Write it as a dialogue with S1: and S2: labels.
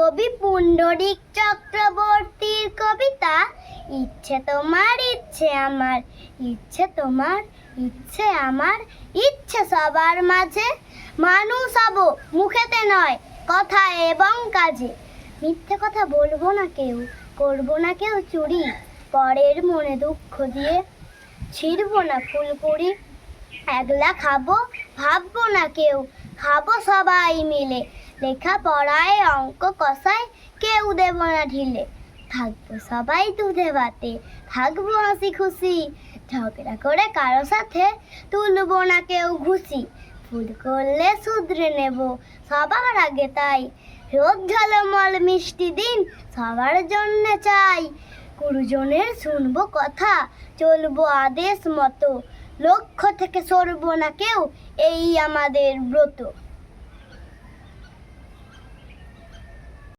S1: কবি পুণ্ডরিক চক্রবর্তীর কবিতা, ইচ্ছে তোমার, ইচ্ছে আমার, ইচ্ছে তোমার, ইচ্ছে আমার, ইচ্ছে সবার মাঝে। মানুষ হব মুখেতে নয়, কথা এবং কাজে। মিথ্যে কথা বলব না কেউ, করব না কেউ চুরি, পরের মনে দুঃখ দিয়ে। ছিড়বো না ফুলকুড়ি, একলা খাব, ভাববো না কেউ, খাব সবাই মিলে। লেখা পড়ায় অঙ্ক কষায় কেউ দেব না ঢিলে। থাকব সবাই দুধে ভাতে, থাকব হাসি খুশি। ঝগড়া করে কারও সাথে তুলবো না কেউ ঘুষি। ভুল করলে শুধরে নেব, সবার আগে তাই। রোদ ঝলমল মিষ্টি দিন, সবার জন্য চাই। গুরুজনের শুনব কথা, চলবো আদেশ মতো। লক্ষ্য থেকে সরবো না কেউ, এই আমাদের ব্রত।